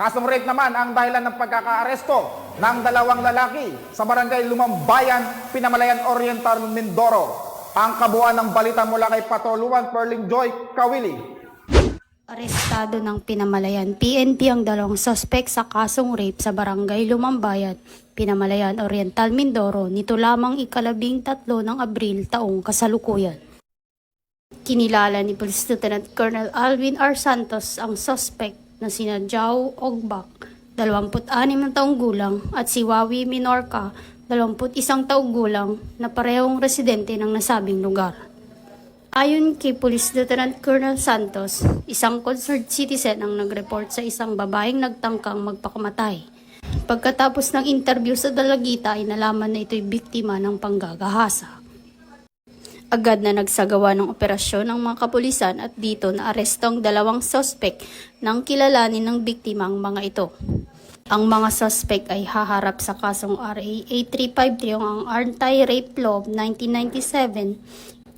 Kasong rape naman ang dahilan ng pagkakaaresto ng dalawang lalaki sa barangay Lumambayan, Pinamalayan Oriental, Mindoro. Ang kabuuan ng balita mula kay Patoluan Perling Joy Kawili. Arestado ng Pinamalayan PNP ang dalawang sospek sa kasong rape sa barangay Lumambayan, Pinamalayan Oriental, Mindoro nito lamang ikalabing tatlo ng Abril taong kasalukuyan. Kinilala ni Police Lieutenant Colonel Alvin R. Santos ang sospek na sina Jao Ogbak, 26 na taong gulang at si Wawi Minorca, 21 taong gulang na parehong residente ng nasabing lugar. Ayon kay Police Lieutenant Colonel Santos, isang concerned citizen ang nag-report sa isang babaeng nagtangkang magpakamatay. Pagkatapos ng interview sa dalagita ay nalaman na ito'y biktima ng panggagahasa. Agad na nagsagawa ng operasyon ng mga kapulisan at dito na aresto ang dalawang sospek nang kilalanin ng biktima ang mga ito. Ang mga suspect ay haharap sa kasong RA 8353 ang Anti-Rape Law of 1997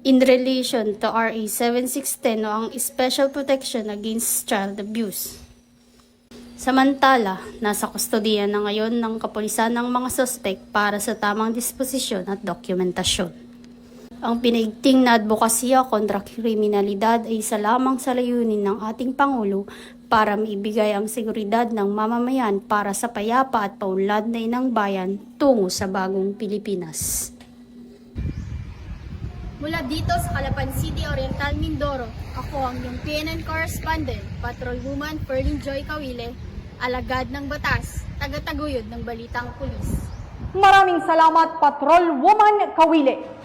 in relation to RA 7610 o ang Special Protection Against Child Abuse. Samantala, nasa kustodiya na ngayon ng kapulisan ng mga suspect para sa tamang disposisyon at dokumentasyon. Ang pinaigting na advokasya kontra kriminalidad ay isa lamang sa layunin ng ating Pangulo para maibigay ang seguridad ng mamamayan para sa payapa at paunlad na inang bayan tungo sa bagong Pilipinas. Mula dito sa Calapan City, Oriental, Mindoro, ako ang iyong PNN correspondent, Patrolwoman Perlin Joy Kawile, alagad ng batas, tagataguyod ng balitang pulis. Maraming salamat, Patrol Woman Kawile.